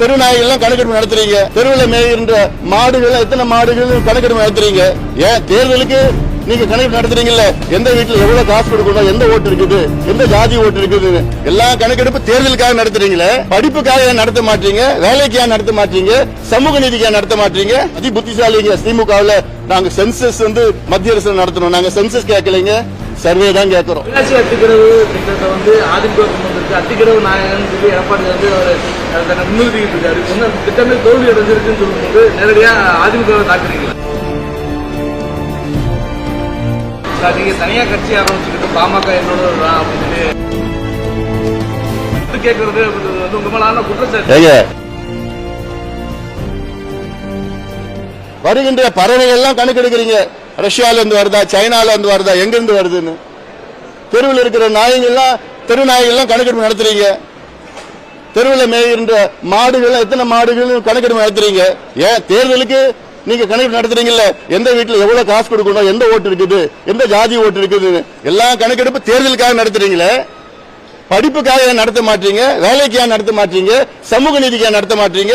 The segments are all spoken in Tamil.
தெருநாய்கள்லாம் கணக்கெடுப்பு நடத்துறீங்க. தெருவில் மேய்கின்ற மாடுகள் எத்தனை மாடுகள் கணக்கெடுப்பு நடத்துறீங்க? ஏன் தேர்தலுக்கு நீங்க கணக்கு நடத்துறீங்கல்ல? எந்த வீட்டுல எவ்வளவு காசு கொடுக்கணும்? எந்த ஓட்டு இருக்குது? எந்த ஜாதி ஓட்டு இருக்குது எல்லா கணக்கெடுப்பு தேர்தலுக்காக நடத்துறீங்களே. படிப்புக்காக ஏன் நடத்த மாட்டீங்க? வேலைக்கு ஏன் நடத்த மாட்டீங்க? சமூக நீதிக்காக நடத்த மாட்டீங்க? அதி புத்திசாலிங்க திமுகவில் நாங்க சென்சஸ் வந்து மத்திய அரசு நடத்தணும். நாங்க சென்சஸ் கேட்கலைங்க. சர்வே தான் கேட்கறோம் உள்ளாட்சி அத்திக்கடவு திட்டத்தை வந்து அதிமுக கொண்டு அத்திக்கடவு நாயகன் சொல்லி எடப்பாடி வந்து அவர் தன்னை முன்னிறுத்திக்கிட்டு இருக்காரு. அந்த திட்டமே தோல்வி அடைஞ்சிருக்குன்னு சொல்லும்போது நேரடியா அதிமுக தாக்குறீங்களா? நீங்க தனியா கட்சி ஆரம்பிச்சுக்கிட்டு பாமக என்னோட அப்படின்னு சொல்லி கேட்கறது அப்படின்றது வந்து உங்க மேலான குற்றச்சாட்டு. வருகின்ற பறவைகள் எல்லாம் கணக்கெடுக்கிறீங்க. ரஷ்யால இருந்து வருதா சைனால இருந்து வருதா எங்க இருந்து வருதுன்னு? தெருவில் இருக்கிற நாய்கள்லாம் தெரு நாய்கள்லாம் கணக்கெடுப்பு நடத்துறீங்க. தெருவில் மேய்கின்ற மாடுகள் எத்தனை மாடுகள் கணக்கெடுப்பு நடத்துறீங்க? ஏன் தேர்தலுக்கு நீங்க கணக்கு நடத்துறீங்கல்ல? எந்த வீட்டுல எவ்வளவு காசு கொடுக்கணும்? எந்த ஓட்டு இருக்குது? எந்த ஜாதி ஓட்டு இருக்குது எல்லா கணக்கெடுப்பு தேர்தலுக்காக நடத்துறீங்களே. படிப்புக்காக நடத்த மாட்டீங்க? வேலைக்கு ஏன் நடத்த மாட்டீங்க? சமூக நீதிக்காக நடத்த மாட்டீங்க?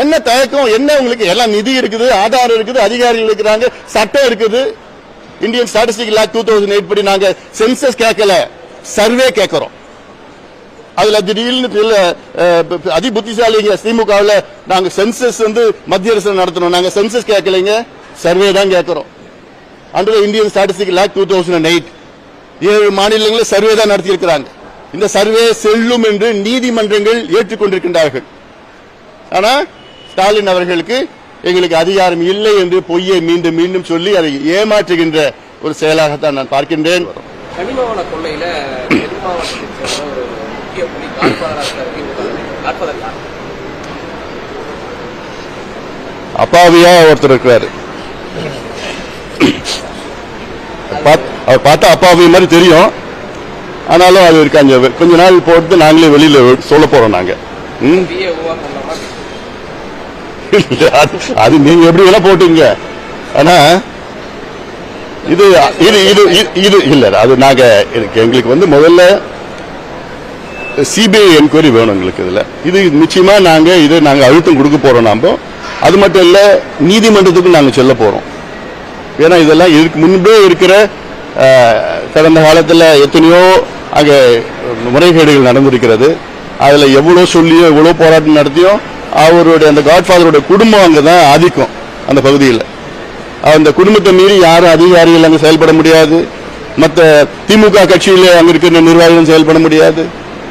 என்ன தயக்கம்? என்ன உங்களுக்கு? எல்லாம் நிதி இருக்குது ஆதாரம் இருக்குது அதிகாரிகள் இருக்கிறாங்க சட்டம் இருக்குது. Indian statistic law two thousand eight படி நாங்க சென்சஸ் கேட்கல சர்வே கேட்கிறோம். அதுல திடீர்னு அதி புத்திசாலிங்க திமுகவில் நாங்க சென்சஸ் வந்து மத்திய அரசு நடத்தணும். நாங்க சென்சஸ் கேட்கலைங்க சர்வே தான் கேட்கிறோம். Under Indian statistic law two thousand eight ஏழு மாநிலங்களில் சர்வே தான் நடத்தியிருக்கிறாங்க. இந்த சர்வே செல்லும் என்று நீதிமன்றங்கள் ஏற்றுக்கொண்டிருக்கின்றார்கள். ஆனா ஸ்டாலின் அவர்களுக்கு எங்களுக்கு அதிகாரம் இல்லை என்று பொய்யை மீண்டும் மீண்டும் சொல்லி அதை ஏமாற்றுகின்ற ஒரு செயலாகத்தான் நான் பார்க்கின்றேன். கனிமவள கொள்ளையில அப்பாவியா ஒருத்தர் இருக்கிறாரு. அவர் பார்த்தா அப்பாவி மாதிரி தெரியும். ஆனாலும் அது இருக்காங்க. கொஞ்ச நாள் போட்டு நாங்களே வெளியில சொல்ல போறோம் நாங்க ம்? பிஏ உருவாக்கலாமா இல்ல, அது- நீங்க எப்படி வேணா போட்டுங்க ஆனா இது இது இது இது- இது இல்ல அது நாங்க எங்களுக்கு வந்து முதல்ல சிபிஐ என்கொயரி வேணும் எங்களுக்கு இதுல. இது நிச்சயமா நாங்க இது நாங்க அழுத்தம் கொடுக்க போறோம் நாம. அது மட்டும் இல்ல நீதிமன்றத்துக்கு நாங்க சொல்ல போறோம். ஏன்னா இதெல்லாம் இதுக்கு முன்பே இருக்கிற கடந்த காலத்துல எத்தனையோ அங்கே முறைகேடுகள் நடந்திருக்கிறது. அதுல எவ்வளவு சொல்லியும் எவ்வளவு போராட்டம் நடத்தியும் அவருடைய அந்த காட்ஃபாதருடைய குடும்பம் அங்கே தான் ஆதிக்கம் அந்த பகுதியில். அந்த குடும்பத்தை மீறி யாரும் அதிகாரிகள் அங்கே செயல்பட முடியாது. மற்ற திமுக கட்சியில் அங்கே இருக்கிற நிர்வாகிகளும் செயல்பட முடியாது.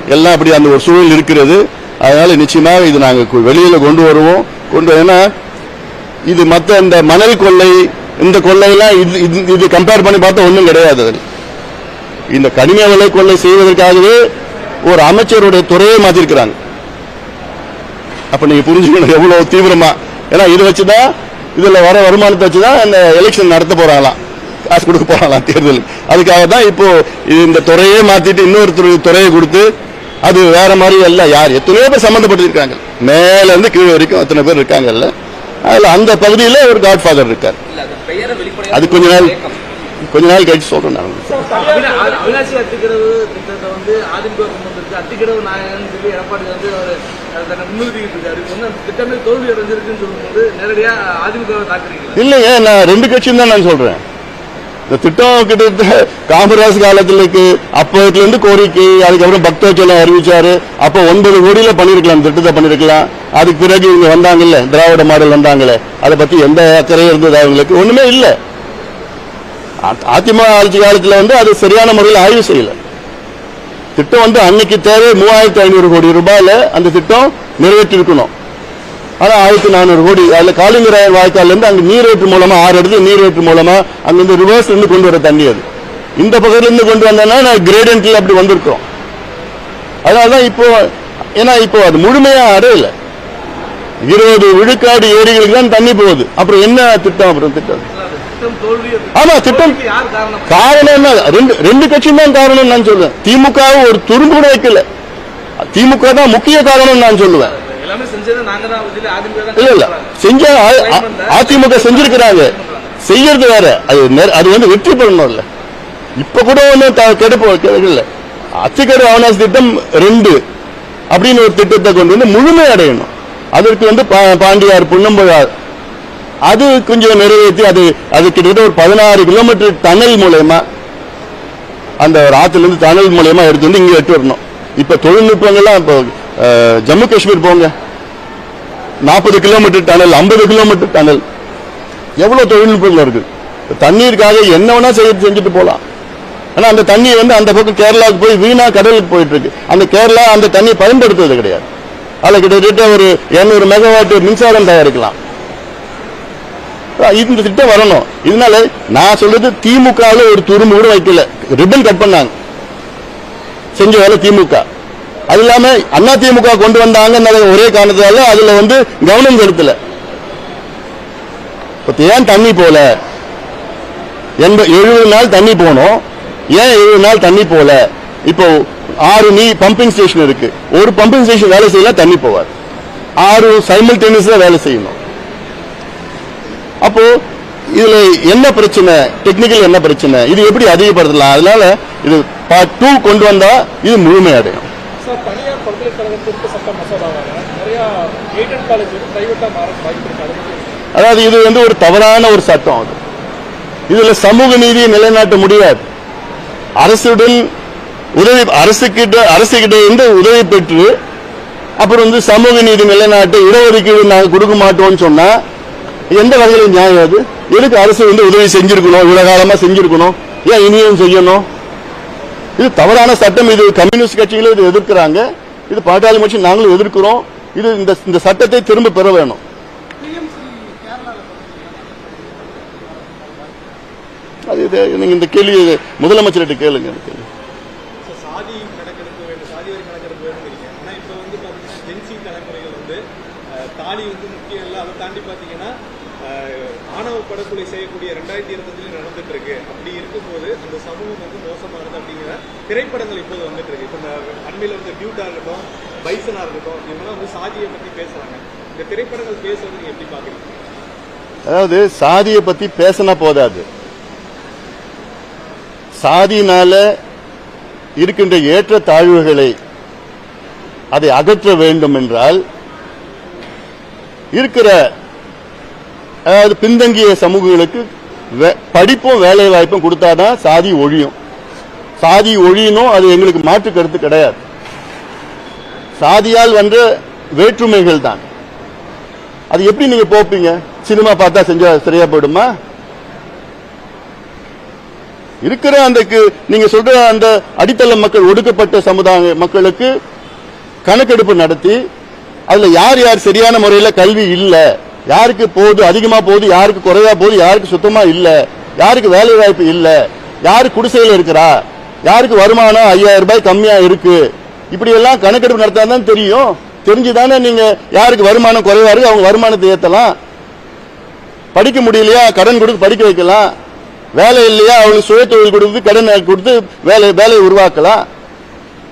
எல்லாம் அப்படி அந்த ஒரு சூழல் இருக்கிறது. அதனால நிச்சயமாக இது நாங்கள் வெளியில் கொண்டு வருவோம். கொண்டு ஏன்னா இது மற்ற இந்த மணல் கொள்ளை இந்த கொள்ளையெல்லாம் இது இது- இது கம்பேர் பண்ணி பார்த்தா ஒன்றும் கிடையாது அதில். இந்த கனிம விலை கொள்ளை செய்வதற்காகவே ஒரு அமைச்சருடைய துறையை மாற்றிருக்கிறாங்க அப்போ நீங்கள் புரிஞ்சுக்கணும் எவ்வளோ தீவிரமாக ஏன்னா இதை வச்சு தான் இதில் வர வருமானத்தை வச்சு தான் இந்த எலெக்ஷன் நடத்த போகிறாங்களாம் காசு கொடுக்க போகிறாங்களாம் தேர்தல் அதுக்காக தான் இப்போது இந்த துறையே மாற்றிட்டு இன்னொரு துறையை கொடுத்து அது வேற மாதிரி எல்லாம் யார்? எத்தனையோ பேர் சம்மந்தப்பட்டிருக்காங்க. மேலேருந்து கீழே வரைக்கும் அத்தனை பேர் இருக்காங்கல்ல. அதில் அந்த பகுதியில் ஒரு காட்ஃபாதர் இருக்கார். அது கொஞ்ச நாள் கொஞ்ச நாள் கழிச்சு சொல்றேன் நான். அவினாசி திட்டத்தை வந்து ஆதிமுக கொண்டு வந்திருக்கு. நாயகன் சொல்லி எடப்பாடி வந்து இல்லையே நான் ரெண்டு கட்சியும் தான் நான் சொல்றேன். இந்த திட்டம் கிட்டத்தட்ட காமராஜ் காலத்துல இருக்கு அப்பத்துல இருந்து கோரிக்கை அதுக்கப்புறம் பக்தோச்சலம் அறிவிச்சாரு. அப்ப ஒன்பது கோடியில பண்ணிருக்கலாம் திட்டத்தை பண்ணிருக்கலாம். அதுக்கு பிறகு இவங்க வந்தாங்கல்ல திராவிட மாடல் வந்தாங்களே அதை பத்தி எந்த அக்கறையும் இருந்தது அவங்களுக்கு? ஒண்ணுமே இல்ல. அதிமுக ஆட்சி காலத்துல வந்து அது சரியான முறையில் ஆய்வு செய்யல. திட்டம் வந்து அன்னைக்கு தேவை மூவாயிரத்தி ஐநூறு கோடி ரூபாயில அந்த திட்டம் நிறைவேற்றிருக்கணும். ஆனால் ஆயிரத்தி நானூறு கோடி அதில் காலிங்கராயர் வாய்க்கால்ல அங்கே நீர் நீரேற்று மூலமாக ஆறு இடத்துல நீரேற்று மூலமாக அங்கிருந்து ரிவர்ஸ் இருந்து கொண்டு வர தண்ணி அது. இந்த பக்கத்துல கொண்டு வந்தேன்னா நான் கிரேடன்ட்டில் அப்படி வந்திருக்கோம் அதனாலதான் இப்போ ஏன்னா இப்போ அது முழுமையாக அடையல. இருபது விழுக்காடு ஏரிகளுக்கு தான் தண்ணி போகுது. அப்புறம் என்ன திட்டம் அப்புறம் திட்டம்? ஆமா திட்டம் காரணம்? என்ன? ரெண்டு ரெண்டு கட்சியும் தான் காரணம் நான் சொல்லுவேன் திமுக ஒரு துரும்பு கூட வைக்கல. திமுக தான் முக்கிய காரணம் நான் சொல்லுவேன். அதிமுக தான் இல்ல இல்ல. செஞ்ச அ- அ- அதிமுக செஞ்சிருக்கிறாங்க. செய்யறது வேற. அது அது வந்து வெற்றி பெறணும்ல இப்ப கூட ஒண்ணு கெடுப்பு இல்ல அத்திக்கடு அவனாசி திட்டம் ரெண்டு அப்படின்னு ஒரு திட்டத்தை கொண்டு வந்து முழுமை அடையணும். அதற்கு வந்து பாண்டியார் புன்னம்புழார் அது கொஞ்சம் நிறைவேற்றி அது அது கிட்டத்தட்ட ஒரு பதினாறு கிலோமீட்டர் டனல் மூலயமா அந்த ஒரு இருந்து டனல் மூலயமா எடுத்து வந்து இங்கே எட்டு வரணும். இப்போ தொழில்நுட்பங்கள்லாம் இப்போ ஜம்மு காஷ்மீர் போங்க. நாற்பது கிலோமீட்டர் டனல் ஐம்பது கிலோமீட்டர் டனல் எவ்வளோ தொழில்நுட்பங்கள் இருக்குது தண்ணீருக்காக என்ன வேணா செய்ய செஞ்சுட்டு போகலாம் ஆனால் அந்த தண்ணி வந்து அந்த பக்கம் கேரளாவுக்கு போய் வீணா கடலுக்கு போயிட்டு இருக்கு அந்த கேரளா அந்த தண்ணியை பயன்படுத்துவது கிடையாது. அதில் கிட்டத்தட்ட ஒரு 200 மெகாவாட் மின்சாரம் தயாரிக்கலாம். இந்த திட்டம் வரணும். இதனால நான் சொல்றது திமுகவில் ஒரு துரும்பு கூட வைக்கல. ரிப்பன் கட் பண்ணாங்க. செஞ்ச வேலை திமுக. அது இல்லாம அண்ணா திமுக கொண்டு வந்தாங்க ஒரே காரணத்தால அதுல வந்து கவனம் செலுத்தல. ஏன் தண்ணி போல? எழுபது நாள் தண்ணி போனோம். ஏன் எழுபது நாள் தண்ணி போல? இப்போ ஆறு நீ பம்பிங் ஸ்டேஷன் இருக்கு. ஒரு பம்பிங் ஸ்டேஷன் வேலை செய்யலாம் தண்ணி போவார் ஆறு சைமல்டேனியஸா வேலை செய்யணும். அப்போ இதுல என்ன பிரச்சனை? டெக்னிக்கல் என்ன பிரச்சனை? இது எப்படி அதிகப்படுத்தலாம்? அதனால இது பார்ட் டூ கொண்டு வந்தா இது முழுமை அடையும். அதாவது இது வந்து ஒரு தவறான ஒரு சட்டம் அது. இதுல சமூக நீதியை நிலைநாட்ட முடியாது. அரசுடன் உதவி அரசுக்கிட்ட அரசுகிட்ட இருந்து உதவி பெற்று அப்புறம் வந்து சமூக நீதி நிலைநாட்ட இடஒதுக்கீடு நாங்க கொடுக்க மாட்டோம்னு சொன்னா எந்த வகையில நியாயம் அது? எதுக்கு அரசு வந்து உதவி செஞ்சிருக்கணும்? இவ்வளவு காலமா செஞ்சிருக்கணும்? ஏன் இனியும் செய்யணும்? இது தவறான சட்டம். இது கம்யூனிஸ்ட் கட்சிகளும் இது எதிர்க்கிறாங்க. இது பாட்டாளி கட்சி நாங்களும் எதிர்க்கிறோம். இது இந்த இந்த சட்டத்தை திரும்ப பெற வேணும். அது இது நீங்க இந்த கேள்வி முதலமைச்சர்கிட்ட கேளுங்க. இந்த கேள்வி. ஆணவ படுகொலை செய்யக்கூடிய ரெண்டாயிரத்தி இருபத்தஞ்சில் நடந்துட்டு இருக்கு அப்படி இருக்கும்போது அந்த சமூகம் வந்து மோசமானது அப்படிங்கிற திரைப்படங்கள் இப்போது வந்துட்டு இருக்கு இப்போ இந்த அண்மையில் வந்து டியூட்டா இருக்கட்டும் பைசனா இருக்கட்டும் இவங்கெல்லாம் வந்து சாதியை பத்தி பேசுறாங்க. இந்த திரைப்படங்கள் பேசுறது நீங்க எப்படி பாக்குறீங்க? அதாவது சாதியை பத்தி பேசினா போதாது. சாதியினால இருக்கின்ற ஏற்ற தாழ்வுகளை அதை அகற்ற வேண்டும் என்றால் இருக்கிற அதாவது பின்தங்கிய சமூகங்களுக்கு வே- படிப்பும் வேலை வாய்ப்பும் கொடுத்தாதான் சாதி ஒழியும். சாதி ஒழியணும் அது எங்களுக்கு மாற்று கருத்து கிடையாது. சாதியால் வந்த வேற்றுமைகள் தான். அது எப்படி நீங்க போப்பீங்க? சினிமா பார்த்தா செஞ்சா சரியா போயிடுமா? இருக்கிற அந்த நீங்க சொல்ற அந்த அடித்தள மக்கள் ஒடுக்கப்பட்ட சமுதாய மக்களுக்கு கணக்கெடுப்பு நடத்தி அதுல யார் யார் சரியான முறையில் கல்வி இல்லை யாருக்கு போகுது அதிகமாக போகுது யாருக்கு குறைவா போகுது யாருக்கு சுத்தமாக இல்லை யாருக்கு வேலை வாய்ப்பு இல்லை யாரு குடிசையில் இருக்கிறா யாருக்கு வருமானம் ஐயாயிரம் ரூபாய் கம்மியாக இருக்கு இப்படி எல்லாம் கணக்கெடுப்பு நடத்தா தான் தெரியும். தெரிஞ்சுதானே நீங்க யாருக்கு வருமானம் குறைவா இருக்கு அவங்க வருமானத்தை ஏத்தலாம். படிக்க முடியலையா கடன் கொடுத்து படிக்க வைக்கலாம். வேலை இல்லையா அவங்களுக்கு சுய தொழில் கொடுத்து கடன் கொடுத்து வேலை வேலையை உருவாக்கலாம்.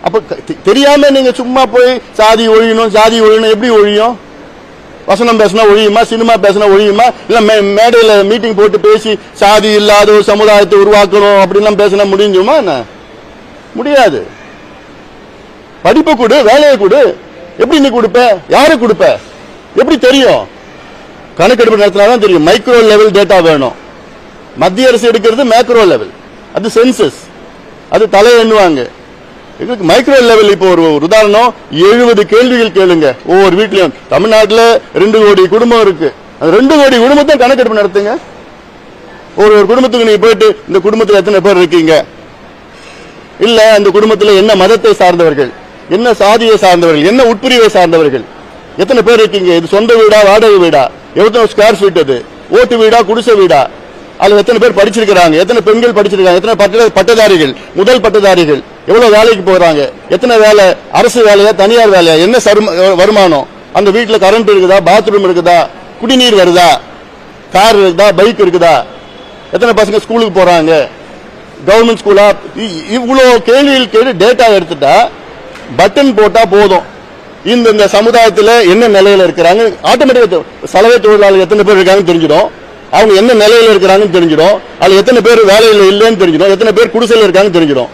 அப்ப தெரியாம நீங்க சும்மா போய் சாதி ஒழியணும் சாதி ஒழியணும் எப்படி ஒழியும்? வசனம் பேசினா ஒழியுமா சினிமா பேசினா ஒழியுமா? இல்ல மே- மேடையில மீட்டிங் போட்டு பேசி சாதி இல்லாத ஒரு சமுதாயத்தை உருவாக்கணும் அப்படின்லாம் பேசினா முடிஞ்சுமா என்ன? முடியாது. படிப்பு கொடு வேலையை கொடு. எப்படி நீ கொடுப்ப? யாரு கொடுப்ப? எப்படி தெரியும்? கணக்கெடுப்பு நடத்தினாதான் தெரியும். மைக்ரோ லெவல் டேட்டா வேணும். மத்திய அரசு எடுக்கிறது மேக்ரோ லெவல் அது சென்சஸ் அது தலை எண்ணுவாங்க இதுக்கு மைக்ரோ லெவல் இப்போ ஒரு உதாரணம் எழுபது கேள்விகள் கேளுங்க. ஒவ்வொரு வீட்லயும். தமிழ்நாட்டில் ரெண்டு கோடி குடும்பம் இருக்கு. அந்த ரெண்டு கோடி குடும்பத்தை கணக்கெடுப்பு நடத்துங்க. ஒரு ஒரு குடும்பத்துக்கு நீங்க போயிட்டு இந்த குடும்பத்தில் எத்தனை பேர் இருக்கீங்க? இல்ல அந்த குடும்பத்தில் என்ன மதத்தை சார்ந்தவர்கள்? என்ன சாதியை சார்ந்தவர்கள்? என்ன உட்பிரிவை சார்ந்தவர்கள்? எத்தனை பேர் இருக்கீங்க? இது சொந்த வீடா வாடகை வீடா? எவ்வளோ ஸ்கொயர் ஃபீட் அது? ஓட்டு வீடா குடிசை வீடா? அதில் எத்தனை பேர் படிச்சிருக்கிறாங்க? எத்தனை பெண்கள் படிச்சிருக்காங்க? எத்தனை பட்டதாரிகள்? முதல் பட்டதாரிகள்? எவ்வளவு வேலைக்கு போறாங்க? எத்தனை வேலை? அரசு வேலையா தனியார் வேலையா? என்ன சரும- வருமானம்? அந்த வீட்டில் கரண்ட் இருக்குதா? பாத்ரூம் இருக்குதா? குடிநீர் வருதா? கார் இருக்குதா? பைக் இருக்குதா? எத்தனை பசங்க ஸ்கூலுக்கு போறாங்க? கவர்மெண்ட் ஸ்கூலா இ- இவ்வளோ கேள்விகள் கேட்டு டேட்டா எடுத்துட்டா பட்டன் போட்டா போதும். இந்த இந்த சமுதாயத்தில் என்ன நிலையில இருக்கிறாங்க? ஆட்டோமேட்டிக்கா சலவை தொழிலாளர்கள் எத்தனை பேர் இருக்காங்கன்னு தெரிஞ்சிடும். அவங்க என்ன நிலையில இருக்கிறாங்கன்னு தெரிஞ்சிடும். அதுல எத்தனை பேர் வேலையில் இல்லைன்னு தெரிஞ்சிடும். எத்தனை பேர் குடிசையில் இருக்காங்கன்னு தெரிஞ்சிடும்.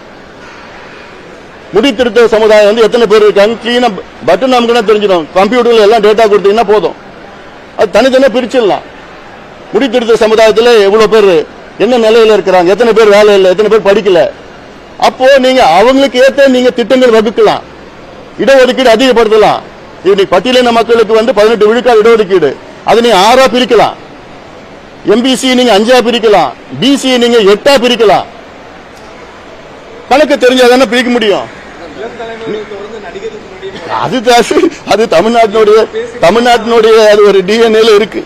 முடி திருத்த சமுதாயம் வந்து எத்தனை பேர் இருக்காங்க? கிளீனா பட்டன் நமக்குன்னா தெரிஞ்சிடும் கம்ப்யூட்டர்ல எல்லாம் டேட்டா கொடுத்தீங்கன்னா போதும். அது தனித்தனியாக பிரிச்சிடலாம். முடி திருத்த சமுதாயத்துல எவ்வளவு பேர் என்ன நிலையில இருக்கிறாங்க? எத்தனை பேர் வேலை இல்லை எத்தனை பேர் படிக்கல? அப்போ நீங்க அவங்களுக்கு ஏத்த நீங்க திட்டங்கள் வகுக்கலாம். இடஒதுக்கீடு அதிகப்படுத்தலாம். இன்னைக்கு பட்டியலின மக்களுக்கு வந்து பதினெட்டு விழுக்காடு இடஒதுக்கீடு. அதை நீங்க ஆறா பிரிக்கலாம். எம்பிசி நீங்க அஞ்சா பிரிக்கலாம். பிசி நீங்க எட்டா பிரிக்கலாம். கணக்கு தெரிஞ்சாதானே பிரிக்க முடியும். அது அது தமிழ்நாட்டினுடைய தமிழ்நாட்டினுடைய அது ஒரு டிஎன்ஏல இருக்கு.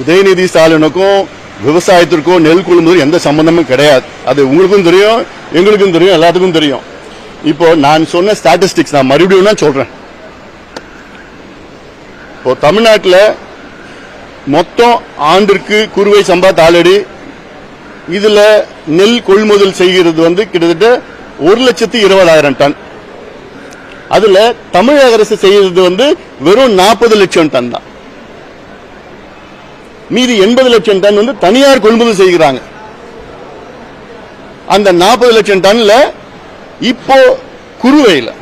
உதயநிதி ஸ்டாலினுக்கும் விவசாயத்திற்கும் நெல் கொள்முதல் எந்த சம்பந்தமும் கிடையாது. அது உங்களுக்கும் தெரியும் எங்களுக்கும் தெரியும் எல்லாத்துக்கும் தெரியும். இப்போ நான் சொன்ன ஸ்டாட்டிஸ்டிக்ஸ் நான் மறுபடியும் சொல்றேன். இப்போ தமிழ்நாட்டில் மொத்தம் ஆண்டிற்கு குறுவை சம்பா தாளடி. இதுல நெல் கொள்முதல் செய்கிறது வந்து கிட்டத்தட்ட ஒரு லட்சத்து இருபதாயிரம் டன். அதுல தமிழக அரசு செய்யறது வந்து வெறும் நாற்பது லட்சம் டன் தான். மீதி எண்பது லட்சம் டன் வந்து தனியார் கொள்முதல் செய்கிறாங்க. அந்த நாற்பது லட்சம் டன்ல இப்போ குறுவையில்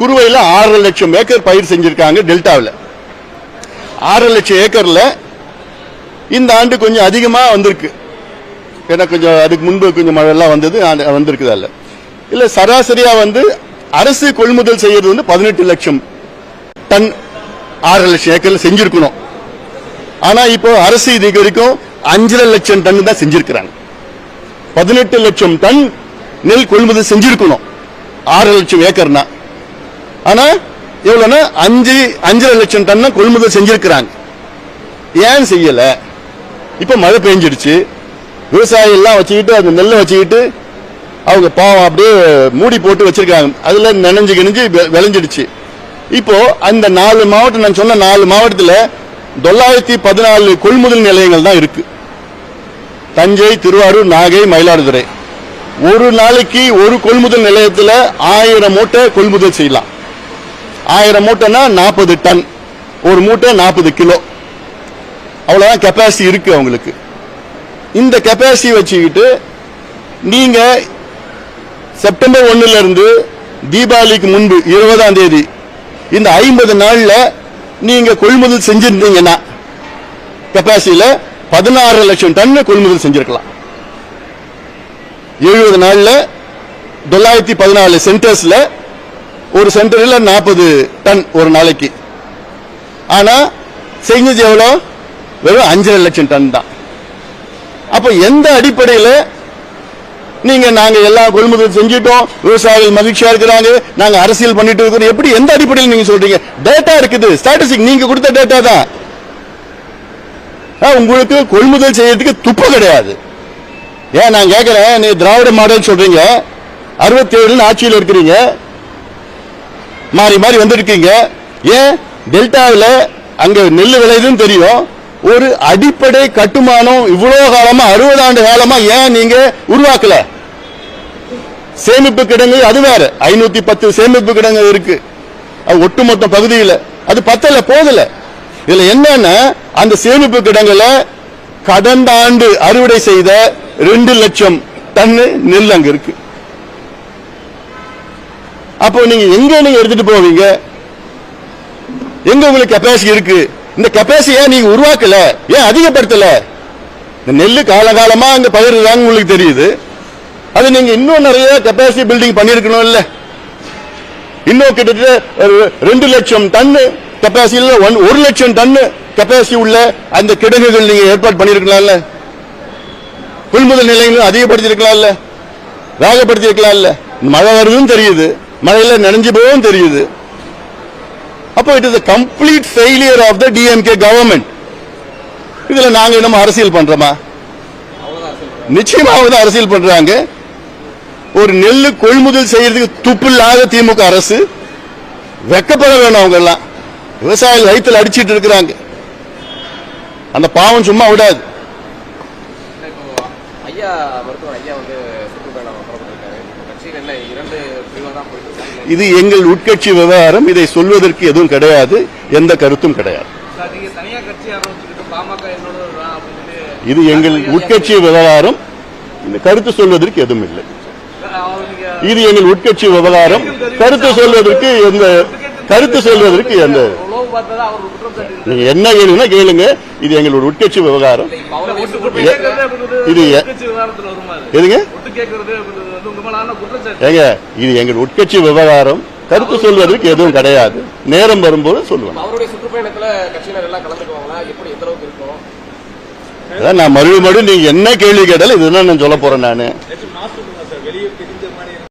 குறுவையில் ஆறரை லட்சம் ஏக்கர் பயிர் செஞ்சிருக்காங்க டெல்டாவில். ஆறரை லட்சம் ஏக்கரில் இந்த ஆண்டு கொஞ்சம் அதிகமாக வந்திருக்கு. ஏன்னா கொஞ்சம் அதுக்கு முன்பு கொஞ்சம் மழை எல்லாம் வந்தது ஆண்டு- வந்திருக்குது அல்ல. இல்லை சராசரியாக வந்து அரசு கொள்முதல் செய்யறது வந்து பதினெட்டு லட்சம் டன் ஆறரை லட்சம் ஏக்கரில் செஞ்சிருக்கணும். ஆனால் இப்போ அரசு இது வரைக்கும் அஞ்சரை லட்சம் டன் தான் செஞ்சிருக்கிறாங்க. பதினெட்டு லட்சம் டன் நெல் கொள்முதல் செஞ்சிருக்கணும். ஆறு லட்சம் ஏக்கர்னா. ஆனால் எவ்வளோன்னா அஞ்சு அஞ்சரை லட்சம் டன் கொள்முதல் செஞ்சிருக்கிறாங்க. ஏன் செய்யல? இப்போ மழை பெஞ்சிடுச்சு. விவசாயி எல்லாம் வச்சுக்கிட்டு அந்த நெல்லை வச்சுக்கிட்டு அவங்க பாவம் அப்படியே மூடி போட்டு வச்சிருக்காங்க. அதில் நினைஞ்சு கிணிஞ்சு விளைஞ்சிடுச்சு. இப்போ அந்த நாலு மாவட்டம் நான் சொன்ன நாலு மாவட்டத்தில் தொள்ளாயிரத்தி பதினாலு கொள்முதல் நிலையங்கள் தான் இருக்கு. தஞ்சை திருவாரூர் நாகை மயிலாடுதுறை. ஒரு நாளைக்கு ஒரு கொள்முதல் நிலையத்தில் ஆயிரம் மூட்டை கொள்முதல் செய்யலாம். ஆயிரம் மூட்டைன்னா நாற்பது டன். ஒரு மூட்டை நாற்பது கிலோ. அவ்வளோதான் கெப்பாசிட்டி இருக்கு அவங்களுக்கு. இந்த கெப்பாசிட்டி வச்சுக்கிட்டு நீங்க செப்டம்பர் ஒண்ணுல இருந்து தீபாவளிக்கு முன்பு இருபதாம் தேதி இந்த ஐம்பது நாளில் நீங்க கொள்முதல் செஞ்சிருந்தீங்கன்னா கெப்பாசிட்டியில பதினாறு லட்சம் டன் கொள்முதல் செஞ்சிருக்கலாம். எழுபது நாளில் தொள்ளாயிரத்தி பதினாலு சென்டர்ஸில் ஒரு சென்டரில் நாற்பது டன் ஒரு நாளைக்கு. ஆனால் செஞ்சது எவ்வளோ? வெறும் அஞ்சரை லட்சம் டன் தான். அப்போ எந்த அடிப்படையில் நீங்கள் நாங்கள் எல்லா கொள்முதல் செஞ்சிட்டோம் விவசாயிகள் மகிழ்ச்சியாக இருக்கிறாங்க நாங்கள் அரசியல் பண்ணிட்டு இருக்கிறோம் எப்படி எந்த அடிப்படையில் நீங்கள் சொல்கிறீங்க டேட்டா இருக்குது ஸ்டாட்டிஸ்டிக் நீங்கள் கொடுத்த டேட்டா தான். ஆ, உங்களுக்கு கொள்முதல் செய்யறதுக்கு துப்பு கிடையாது. ஏன் நான் கேட்குறேன் நீ திராவிட மாடல் சொல்கிறீங்க அறுபத்தேழுன்னு ஆட்சியில் இருக்கிறீங்க மாறி மாறி வந்திருக்கீங்க. ஏன்? டெல்டாவில் அங்கே நெல் விளையுதுன்னு தெரியும். ஒரு அடிப்படை கட்டுமானம் இவ்வளோ காலமாக அறுபது ஆண்டு காலமாக ஏன் நீங்கள் உருவாக்கல? சேமிப்பு கிடங்கு அது வேற. ஐநூத்தி பத்து சேமிப்பு கிடங்கு இருக்கு. அது ஒட்டுமொத்த பகுதியில். அது பத்தல போதல. இதுல என்னன்னா அந்த சேமிப்பு கிடங்குல கடந்த ஆண்டு அறுவடை செய்த ரெண்டு லட்சம் டன்னு நெல் அங்க இருக்கு. அப்போ நீங்க எங்க நீங்க எடுத்துட்டு போவீங்க? எங்க உங்களுக்கு கெப்பாசிட்டி இருக்கு? இந்த கெப்பாசிட்டியை நீங்க உருவாக்கல? ஏன் அதிகப்படுத்தல? இந்த நெல்லு காலகாலமா அங்க பயிரிடுறாங்க உங்களுக்கு தெரியுது. அது நீங்க இன்னும் நிறைய கெப்பாசிட்டி பில்டிங் பண்ணிருக்கணும் இல்ல? இன்னும் கிட்டத்தட்ட ரெண்டு லட்சம் டன்னு கெப்பாசிட்டியில் ஒன் ஒரு லட்சம் டன்னு கெப்பாசிட்டி உள்ள அந்த கிடங்குகள் நீங்க ஏற்பாடு பண்ணிருக்கலாம்ல கொள்முதல் நிலையங்களும் அதிகப்படுத்திருக்கலாம்ல வேகப்படுத்திருக்கலாம்ல மழை வருதுன்னு தெரியுது. மழையில நனைஞ்சு போகவும் தெரியுது. அப்போ it is complete failure of the DMK government இதுல நாங்க என்னமோ அரசியல் பண்றோமா? நிச்சயமாக வந்து அரசியல் பண்றாங்க. ஒரு நெல்லு கொள்முதல் செய்யறதுக்கு துப்பில்லாத திமுக அரசு. வெக்கப்பட வேணும் அவங்க எல்லாம் விவசாயிகள் வயித்துல அடிச்சிட்டு இருக்கிறாங்க. அந்த பாவம் சும்மா விடாது. ஐயா மருத்துவர் ஐயா வந்து சுற்றுப்பயணம் புறப்பட்டிருக்காரு கட்சி கட்சியில் என்ன இரண்டு பிரிவாக தான் போயிட்டு இருக்காங்க இது எங்கள் உட்கட்சி விவகாரம் இதை சொல்வதற்கு எதுவும் கிடையாது எந்த கருத்தும் கிடையாது. இது எங்கள் உட்கட்சி விவகாரம் இந்த கருத்து சொல்வதற்கு எதுவும் இல்லை. இது எங்கள் உட்கட்சி விவகாரம் கருத்து சொல்வதற்கு எந்த கருத்து சொல்வதற்கு எந்த என்ன கேளுங்கன்னா கேளுங்க. இது எங்களோட உட்கட்சி விவகாரம். இது? எதுங்க? ஏங்க இது எங்கள் உட்கட்சி விவகாரம். கருத்து சொல்வதற்கு எதுவும் கிடையாது. நேரம் வரும்போது சொல்லுவேன். அவருடைய சுற்றுப்பயணத்துல கட்சியினர் எல்லாம் கலந்துக்குவாங்களா? எப்படி எந்த அளவுக்கு இருக்கும்? அதான் நான் மறுபடியும் மறுபடியும் நீங்க என்ன கேள்வி கேட்டாலும் இதுதான் நான் சொல்ல போறேன் நானு?